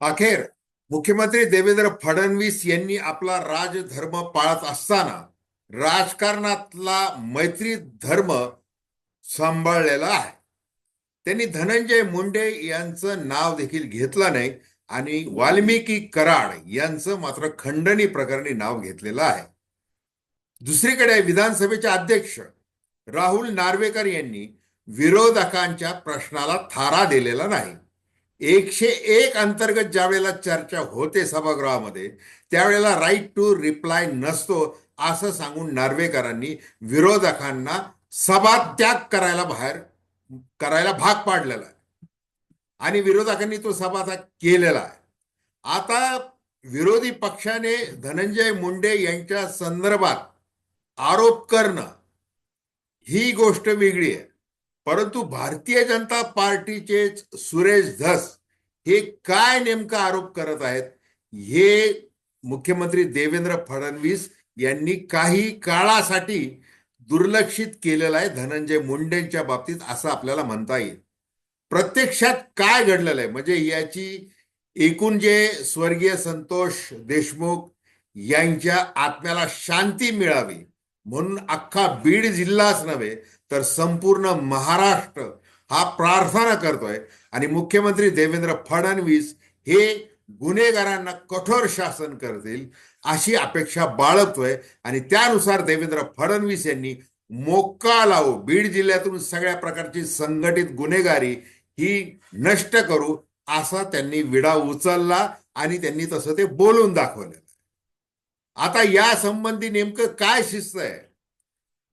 अखेर मुख्यमंत्री देवेंद्र फडणवीस यांनी आपला राजधर्म पाळत असताना राजकारणातला मैत्री धर्म सांभाळलेला आहे. त्यांनी धनंजय मुंडे यांचं नाव देखील घेतलं नाही आणि वाल्मिकी कराड यांचं मात्र खंडणी प्रकरणी नाव घेतलेलं आहे. दुसरीकडे विधानसभेचे अध्यक्ष राहुल नार्वेकर यांनी विरोधकांच्या प्रश्नाला थारा दिलेला नाही. एकशे एक अंतर्गत ज्या वेळेला चर्चा होते सभागृहामध्ये त्यावेळेला राईट टू रिप्लाय नसतो असं सांगून नार्वेकरांनी विरोधकांना सभात्याग करायला बाहेर करायला भाग पाडलेला आहे. आणि विरोधकांनी तो सभात्याग केलेला आहे. आता विरोधी पक्षाने धनंजय मुंडे यांच्या संदर्भात आरोप करणं ही गोष्ट वेगळी आहे. परंतु भारतीय जनता पार्टीचे सुरेश धस हे काय नेमका आरोप करत आहेत हे मुख्यमंत्री देवेंद्र फडणवीस यांनी काही काळासाठी दुर्लक्षित केलेलं आहे धनंजय मुंडेंच्या बाबतीत असं आपल्याला म्हणता येईल. प्रत्यक्षात काय घडलेलं आहे? म्हणजे याची एकूण जे स्वर्गीय संतोष देशमुख यांच्या आत्म्याला शांती मिळावी म्हणून अख्खा बीड जिल्हाच नव्हे तर संपूर्ण महाराष्ट्र हा प्रार्थना करतोय. आणि मुख्यमंत्री देवेंद्र फडणवीस हे गुन्हेगारांना कठोर शासन करतील अशी अपेक्षा बाळगतोय. आणि त्यानुसार देवेंद्र फडणवीस यांनी मोक्का लावू बीड जिल्ह्यातून सगळ्या प्रकारची संघटित गुन्हेगारी ही नष्ट करू असा त्यांनी विडा उचलला आणि त्यांनी तसं ते बोलून दाखवलं. आता या संबंधी नेमकं काय शिस्त आहे?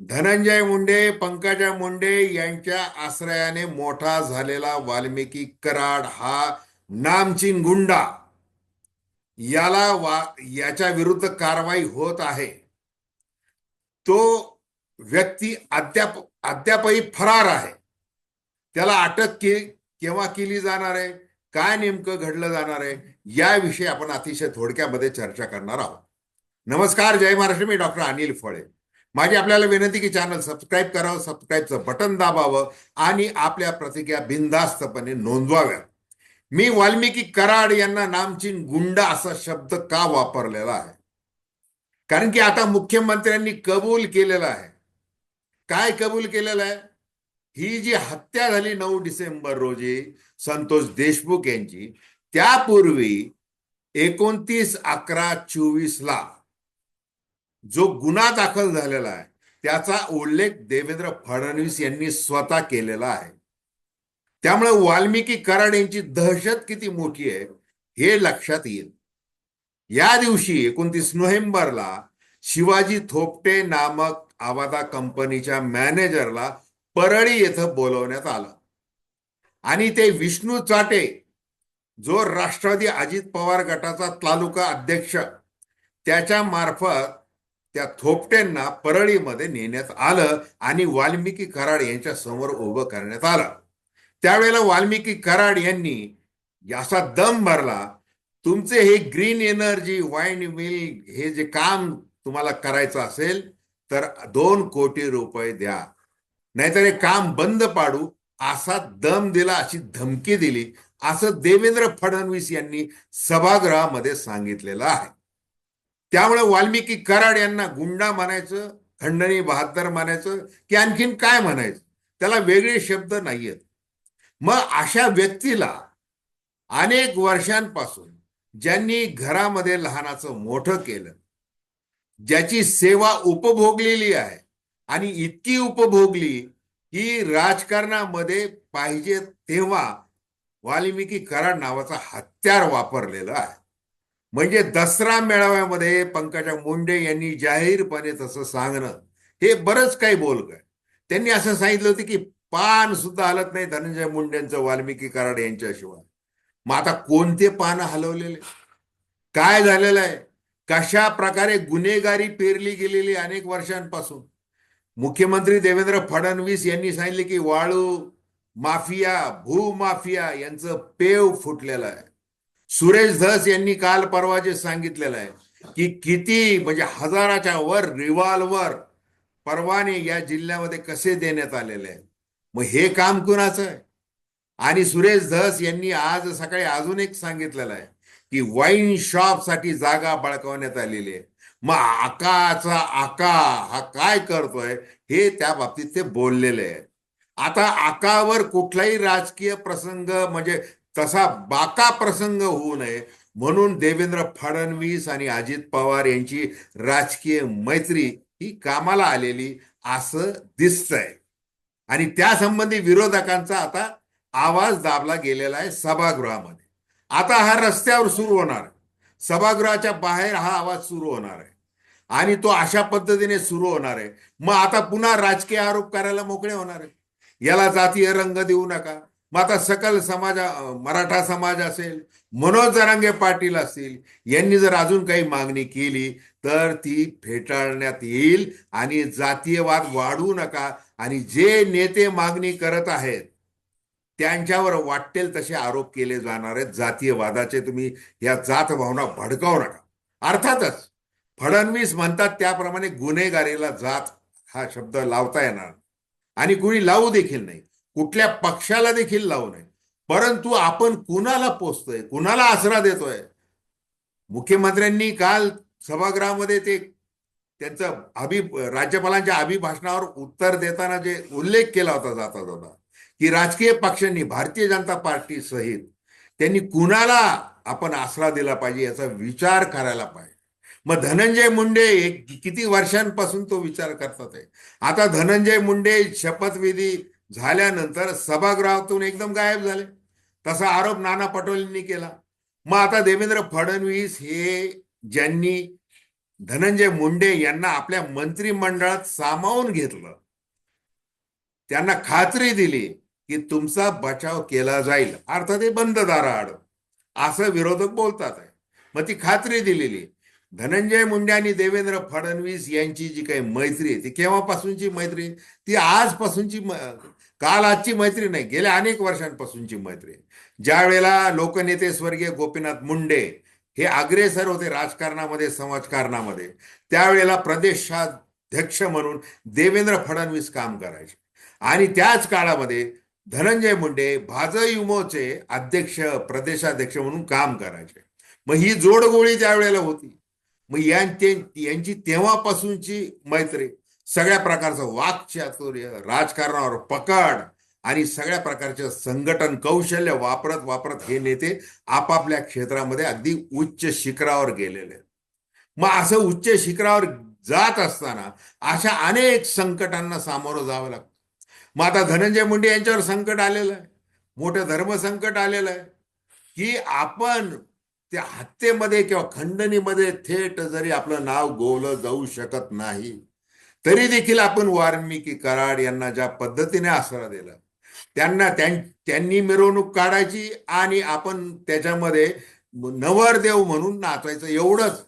धनंजय मुंडे पंकजा मुंडे यांच्या आश्रयाने मोठा झालेला वाल्मिकी कराड हा नामचीन गुंडा. याला वा याच्या विरुद्ध कारवाई होत आहे. तो व्यक्ती अद्याप अद्यापही फरार आहे. त्याला अटक के केव्हा केली जाणार आहे? काय नेमकं घडलं जाणार आहे? याविषयी आपण अतिशय थोडक्यामध्ये चर्चा करणार आहोत. नमस्कार जय महाराष्ट्र. मी डॉक्टर अनिल फळे. माझी आपल्याला विनंती की चॅनल सबस्क्राईब करावं सबस्क्राईबचं बटन दाबावं आणि आपल्या प्रतिक्रिया बिनधास्तपणे नोंदवाव्यात. मी वाल्मिकी कराड यांना नामचीन गुंडा असा शब्द का वापरलेला आहे? कारण की आता मुख्यमंत्र्यांनी कबूल केलेला आहे. काय कबूल केलेलं आहे? ही जी हत्या झाली नऊ डिसेंबर रोजी संतोष देशमुख यांची त्यापूर्वी एकोणतीस अकरा चोवीस ला जो गुन्हा दाखल झालेला आहे त्याचा उल्लेख देवेंद्र फडणवीस यांनी स्वतः केलेला आहे. त्यामुळे वाल्मिकी कराड यांची दहशत किती मोठी आहे हे लक्षात येईल. या दिवशी एकोणतीस नोव्हेंबरला शिवाजी थोपटे नामक आवादा कंपनीच्या मॅनेजरला परळी येथं बोलवण्यात आलं. आणि ते विष्णू चाटे जो राष्ट्रवादी अजित पवार गटाचा तालुका अध्यक्ष त्याच्या मार्फत त्या थोपट्यांना परळीमध्ये नेण्यात आलं आणि वाल्मिकी कराड यांच्या समोर उभं करण्यात आलं. त्यावेळेला वाल्मिकी कराड यांनी असा दम भरला तुमचे हे ग्रीन एनर्जी वाईन मिल हे जे काम तुम्हाला करायचं असेल तर दोन कोटी रुपये द्या. नाहीतर हे काम बंद पाडू. असा दम दिला अशी धमकी दिली असं देवेंद्र फडणवीस यांनी सभागृहामध्ये सांगितलेलं आहे. त्यामुळे वाल्मिकी कराड यांना गुंडा म्हणायचं खंडणी बहादर म्हणायचं की आणखीन काय म्हणायचं? त्याला वेगळे शब्द नाहीयेत. मग अशा व्यक्तीला अनेक वर्षांपासून ज्यांनी घरामध्ये लहानाचं मोठं केलं ज्याची सेवा उपभोगलेली आहे आणि इतकी उपभोगली की राजकारणामध्ये पाहिजे तेव्हा वाल्मिकी कराड नावाचा हत्यार वापरलेला आहे. म्हणजे दसरा मेळाव्यामध्ये पंकजा मुंडे यांनी जाहीरपणे तसं सांगणं हे बरंच काही बोलक त्यांनी असं सांगितलं होतं की पान सुद्धा हलत नाही धनंजय मुंडेंचं वाल्मिकी कराड यांच्याशिवाय. मग आता कोणते पान हलवलेले? काय झालेलं आहे? कशा प्रकारे गुन्हेगारी पेरली गेलेली अनेक वर्षांपासून? मुख्यमंत्री देवेंद्र फडणवीस यांनी सांगितले की वाळू माफिया भूमाफिया यांचं पेव फुटलेलं आहे. सुरेश धस यांनी काल परवा जे सांगितलेलं आहे की किती म्हणजे हजाराच्या वर रिव्हॉल्वर परवाने या जिल्ह्यामध्ये कसे देण्यात आलेले आहे मग हे काम कुणाचं आहे? आणि सुरेश धस यांनी आज सकाळी अजून एक सांगितलेलं आहे की वाईन शॉपसाठी जागा बळकावण्यात आलेली आहे. मग आकाचा आका हा काय करतोय हे त्या बाबतीत ते बोललेले आहे आता आकावर कुठलाही राजकीय प्रसंग म्हणजे तसा बाका प्रसंग होऊ नये. म्हणून देवेंद्र फडणवीस आणि अजित पवार यांची राजकीय मैत्री ही कामाला आलेली असं दिसतंय. आणि त्यासंबंधी विरोधकांचा आता आवाज दाबला गेलेला आहे सभागृहामध्ये. आता हा रस्त्यावर सुरू होणार आहे. सभागृहाच्या बाहेर हा आवाज सुरू होणार आहे. आणि तो अशा पद्धतीने सुरू होणार आहे. मग आता पुन्हा राजकीय आरोप करायला मोकळे होणार आहे. याला जातीय रंग देऊ नका. मग आता सकल समाजा मराठा समाज असेल मनोज जरांगे पाटील असतील यांनी जर अजून काही मागणी केली तर ती फेटाळण्यात येईल आणि जातीयवाद वाढवू नका. आणि जे नेते मागणी करत आहेत त्यांच्यावर वाटेल तसे आरोप केले जाणार आहेत. जातीयवादाचे तुम्ही या जात भावना भडकावू नका. अर्थातच फडणवीस म्हणतात त्याप्रमाणे गुन्हेगारीला जात हा शब्द लावता येणार. आणि कुणी लावू देखील नाही. कुठल्या पक्षाला देखील लावू नये. परंतु आपण कुणाला पोचतोय कुणाला आसरा देतोय? मुख्यमंत्र्यांनी काल सभागृहामध्ये ते त्यांचं अभि राज्यपालांच्या अभिभाषणावर उत्तर देताना जे उल्लेख केला होता जाता जाता की राजकीय पक्षांनी भारतीय जनता पार्टी सहित त्यांनी कुणाला आपण आसरा दिला पाहिजे याचा विचार करायला पाहिजे. मग धनंजय मुंडे एक किती वर्षांपासून तो विचार करतात आहे आता धनंजय मुंडे शपथविधी झाल्यानंतर सभागृहातून एकदम गायब झाले. तसा आरोप नाना पटोलेंनी केला. मग आता देवेंद्र फडणवीस हे ज्यांनी धनंजय मुंडे यांना आपल्या मंत्रिमंडळात सामावून घेतलं त्यांना खात्री दिली की तुमचा बचाव केला जाईल. अर्थात हे बंद दाराआड. असं विरोधक बोलतात आहे. मग ती खात्री दिलेली. धनंजय मुंडे आणि देवेंद्र फडणवीस यांची जी काही मैत्री आहे ती केव्हापासूनची मैत्री? ती आजपासूनची काल आजची मैत्री नाही गेल्या अनेक वर्षांपासूनची मैत्री ज्या वेळेला लोकनेते स्वर्गीय गोपीनाथ मुंडे हे अग्रेसर होते राजकारणामध्ये समाजकारणामध्ये त्यावेळेला प्रदेशाध्यक्ष म्हणून देवेंद्र फडणवीस काम करायचे. आणि त्याच काळामध्ये धनंजय मुंडे भाजयुमोचे अध्यक्ष प्रदेशाध्यक्ष म्हणून काम करायचे. मग ही जोडगोळी त्यावेळेला होती. मग यांचे यांची तेव्हापासूनची मैत्री. सगळ्या प्रकारचं वाक्चातुर्य राजकारणावर पकड आणि सगळ्या प्रकारचे संघटन कौशल्य वापरत वापरत हे नेते आपापल्या क्षेत्रामध्ये अगदी उच्च शिखरावर गेलेले. मग असं उच्च शिखरावर जात असताना अशा अनेक संकटांना सामोरं जावं लागतं. मग आता धनंजय मुंडे यांच्यावर संकट आलेलं आहे. मोठं धर्मसंकट आलेलं आहे. की आपण त्या हत्येमध्ये किंवा खंडणीमध्ये थेट जरी आपलं नाव गोवलं जाऊ शकत नाही तरी देखील आपण वाल्मिकी कराड यांना ज्या पद्धतीने आसरा दिला त्यांना त्यांनी मिरवणूक काढायची आणि आपण त्याच्यामध्ये नवरदेव म्हणून नाचायचं एवढंच.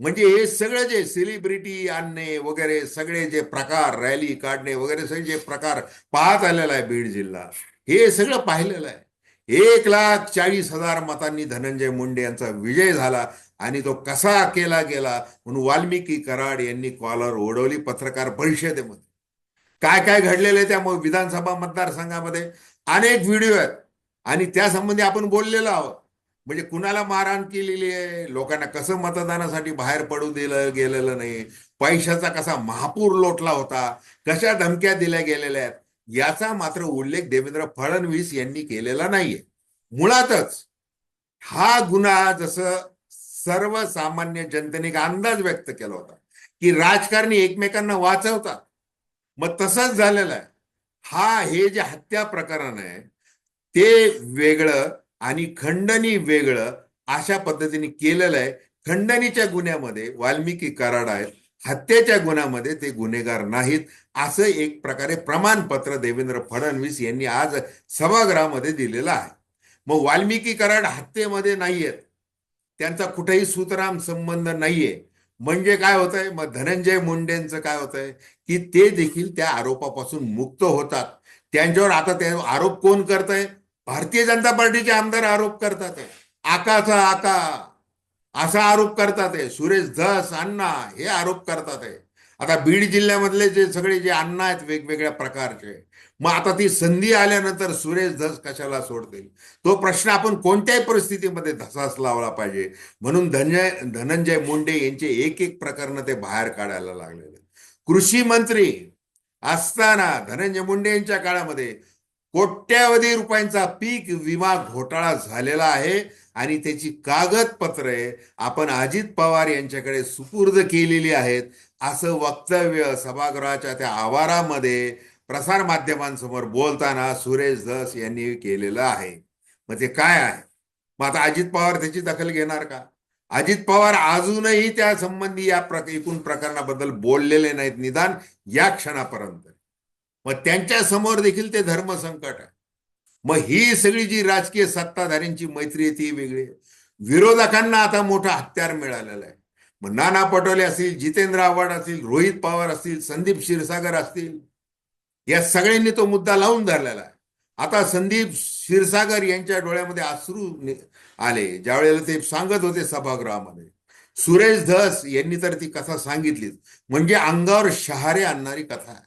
म्हणजे हे सगळं जे सेलिब्रिटी आणणे वगैरे सगळे जे प्रकार रॅली काढणे वगैरे सगळे जे प्रकार पाहत आलेला आहे बीड जिल्हा हे सगळं पाहिलेलं आहे. एक लाख चाळीस हजार मतांनी धनंजय मुंडे यांचा विजय झाला आणि तो कसा केला गेला म्हणून वाल्मिकी कराड यांनी कॉलर ओढवली पत्रकार परिषदेमध्ये. काय काय घडलेलं आहे त्या विधानसभा मतदारसंघामध्ये? अनेक व्हिडिओ आहेत. आणि त्यासंबंधी आपण बोललेलो आहोत. म्हणजे कुणाला मारहाण केलेली आहे? लोकांना कसं मतदानासाठी बाहेर पडू दिलं गेलेलं नाही? पैशाचा कसा महापूर लोटला होता? कशा धमक्या दिल्या गेलेल्या आहेत? याचा मात्र उल्लेख देवेंद्र फडणवीस यांनी केलेला नाहीये. मुळातच हा गुन्हा जसं सर्वसामान्य जनतेने एक अंदाज व्यक्त केला होता की राजकारणी एकमेकांना वाचवतात. मग तसंच झालेलं आहे. हा हे जे हत्या प्रकरण आहे ते वेगळं आणि खंडणी वेगळं अशा पद्धतीने केलेलं आहे. खंडणीच्या गुन्ह्यामध्ये वाल्मिकी कराड आहेत हत्येच्या गुन्ह्यामध्ये ते गुन्हेगार नाहीत असं एक प्रकारे प्रमाणपत्र देवेंद्र फडणवीस यांनी आज सभागृहामध्ये दिलेलं आहे. मग वाल्मिकी कराड हत्येमध्ये नाहीयेत त्यांचा कुठेही सुतराम संबंध नाहीये. म्हणजे काय होतंय? मग धनंजय मुंडेंचं काय होतंय? की ते देखील त्या आरोपापासून मुक्त होतात. त्यांच्यावर आता ते आरोप कोण करतंय? भारतीय जनता पार्टीचे आमदार आरोप करतात. आहे. आकाचा आका. असा आरोप करतात आहे सुरेश धस अण्णा हे आरोप करतात आहे आता बीड जिल्ह्यामधले जे सगळे जे अण्णा आहेत वेगवेगळ्या प्रकारचे मग आता ती संधी आल्यानंतर सुरेश धस कशाला सोडतील? तो प्रश्न आपण कोणत्याही परिस्थितीमध्ये धसास लावला पाहिजे. म्हणून धनंजय धनंजय मुंडे यांचे एक एक प्रकरण ते बाहेर काढायला लागलेले कृषी मंत्री असताना धनंजय मुंडे यांच्या काळामध्ये कोट्यावधी रुपयांचा पीक विमा घोटाळा झालेला आहे आणि त्याची कागदपत्रे आपण अजित पवार यांच्याकडे सुपूर्द केलेली आहेत असं वक्तव्य सभागृहाच्या त्या आवारामध्ये प्रसार माध्यमांसमोर बोलताना सुरेश धस यांनी केलेलं आहे. मग ते काय आहे? मग आता अजित पवार त्याची दखल घेणार का? अजित पवार अजूनही त्या संबंधी या प्रक एकूण प्रकरणाबद्दल बोललेले नाहीत निदान या क्षणापर्यंत. मग त्यांच्यासमोर देखील ते धर्मसंकट आहे. मग ही सगळी जी राजकीय सत्ताधाऱ्यांची मैत्री आहे ती वेगळी विरोधकांना आता मोठा हत्यार मिळालेला आहे. मग नाना पटोले असतील जितेंद्र आव्हाड असतील रोहित पवार असतील संदीप क्षीरसागर असतील या सगळ्यांनी तो मुद्दा लावून धरलेला आहे. आता संदीप क्षीरसागर यांच्या डोळ्यामध्ये अश्रू आले. ज्यावेळेला ते सांगत होते सभागृहामध्ये. सुरेश धस यांनी तर ती कथा सांगितलीच. म्हणजे अंगावर शहारे आणणारी कथा आहे.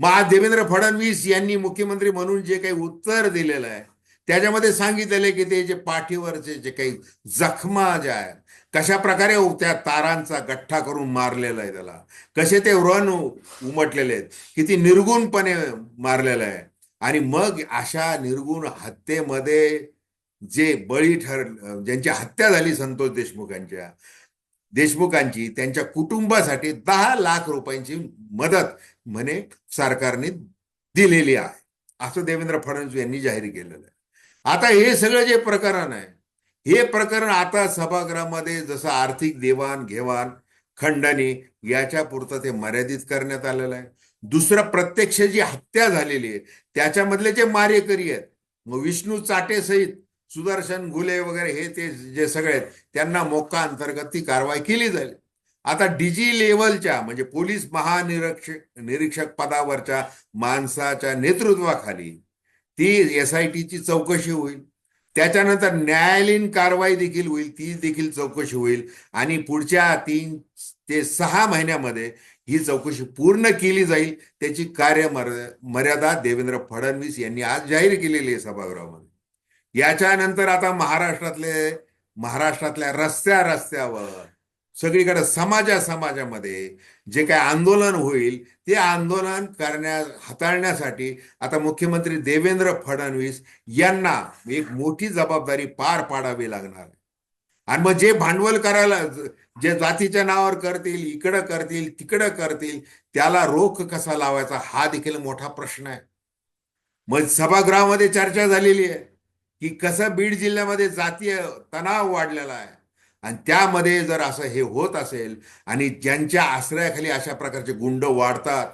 मग आज देवेंद्र फडणवीस यांनी मुख्यमंत्री म्हणून जे काही उत्तर दिलेलं आहे त्याच्यामध्ये सांगितलेलं आहे की ते जे पाठीवरचे जे काही जखमा ज्या आहेत कशा प्रकारे त्या तारांचा गठ्ठा करून मारलेला आहे त्याला कसे ते रण उमटलेले आहेत किती निर्गुणपणे मारलेलं आहे. आणि मग अशा निर्गुण हत्येमध्ये जे बळी ठर ज्यांची हत्या झाली संतोष देशमुखांच्या देशमुखांची त्यांच्या कुटुंबासाठी दहा लाख रुपयांची मदत म्हणे सरकारने दिलेली आहे. असं देवेंद्र फडणवीस यांनी जाहीर केलेलं आहे. आता हे सगळं जे प्रकरण आहे हे प्रकरण आता सभागृहामध्ये जसं आर्थिक देवाण घेवाण खंडणी याच्या पुरतं ते मर्यादित करण्यात आलेलं आहे. दुसरं प्रत्यक्ष जी हत्या झालेली आहे त्याच्यामधले जे मारेकरी आहेत मग विष्णू चाटेसहित सुदर्शन घुले वगैरे हे ते जे सगळे आहेत त्यांना मोका अंतर्गत ती कारवाई केली जाईल. आता डीजी लेवलच्या म्हणजे पोलीस महानिरीक्षक निरीक्षक पदावरच्या माणसाच्या नेतृत्वाखाली ती एस आय टीची चौकशी होईल. त्याच्यानंतर न्यायालयीन कारवाई देखील होईल ती देखील चौकशी होईल. आणि पुढच्या तीन ते सहा महिन्यामध्ये ही चौकशी पूर्ण केली जाईल. त्याची कार्य मर्यादा देवेंद्र फडणवीस यांनी आज जाहीर केलेली आहे सभागृहामध्ये. याच्यानंतर आता महाराष्ट्रातले महाराष्ट्रातल्या रस्त्या रस्त्यावर सगळीकडे समाजा समाजामध्ये जे काय आंदोलन होईल ते आंदोलन करण्या हाताळण्यासाठी आता मुख्यमंत्री देवेंद्र फडणवीस यांना एक मोठी जबाबदारी पार पाडावी लागणार. आणि मग जे भांडवल करायला जे जातीच्या नावावर करतील इकडं करतील तिकडं करतील त्याला रोख कसा लावायचा हा देखील मोठा प्रश्न आहे. मग सभागृहामध्ये चर्चा झालेली आहे की कसं बीड जिल्ह्यामध्ये जातीय तणाव वाढलेला आहे. आणि त्यामध्ये जर असं हे होत असेल आणि ज्यांच्या आश्रयाखाली अशा प्रकारचे गुंड वाढतात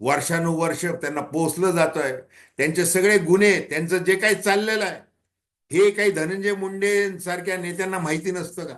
वर्षानुवर्ष त्यांना पोचलं जात आहे त्यांचे सगळे गुन्हे त्यांचं जे काही चाललेलं आहे हे काही धनंजय मुंडे सारख्या नेत्यांना माहिती नसतं का?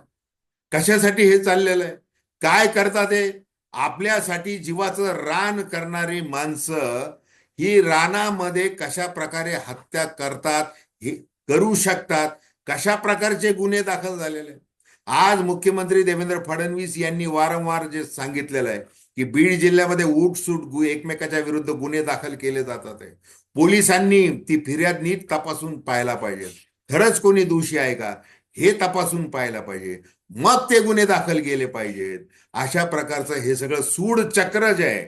कशासाठी हे चाललेलं आहे? काय करतात हे? आपल्यासाठी जीवाचं रान करणारी माणसं ही रानामध्ये कशा प्रकारे हत्या करतात हे करू शकतात कशा प्रकारचे गुन्हे दाखल झालेले आहेत? आज मुख्यमंत्री देवेंद्र फडणवीस यांनी वारंवार जे सांगितलेलं आहे की बीड जिल्ह्यामध्ये उठसूट एकमेकाच्या विरुद्ध गुन्हे दाखल केले जातात आहे. पोलिसांनी ती फिर्याद नीट तपासून पाहायला पाहिजे. खरंच कोणी दोषी आहे का? हे तपासून पाहायला पाहिजे. मग ते गुन्हे दाखल केले पाहिजेत. अशा प्रकारचं हे सगळं सूड चक्र जे आहे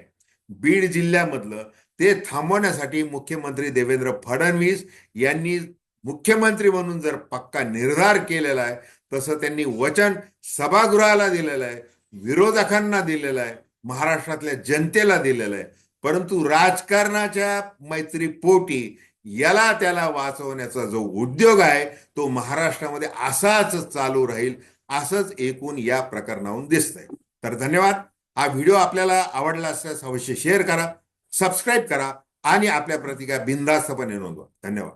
बीड जिल्ह्यामधलं ते थांबवण्यासाठी मुख्यमंत्री देवेंद्र फडणवीस यांनी मुख्यमंत्री म्हणून जर पक्का निर्धार केलेला आहे तसं त्यांनी वचन सभागृहाला दिलेलं आहे विरोधकांना दिलेलं आहे महाराष्ट्रातल्या जनतेला दिलेलं आहे. परंतु राजकारणाच्या मैत्रीपोटी याला त्याला वाचवण्याचा जो उद्योग आहे तो महाराष्ट्रामध्ये असाच चालू राहील असंच एकूण या प्रकरणाहून दिसतंय. तर धन्यवाद. हा व्हिडिओ आपल्याला आवडला असल्यास अवश्य शेअर करा सबस्क्राईब करा आणि आपल्या प्रतिका बिंदास्तपणे नोंदवा. धन्यवाद.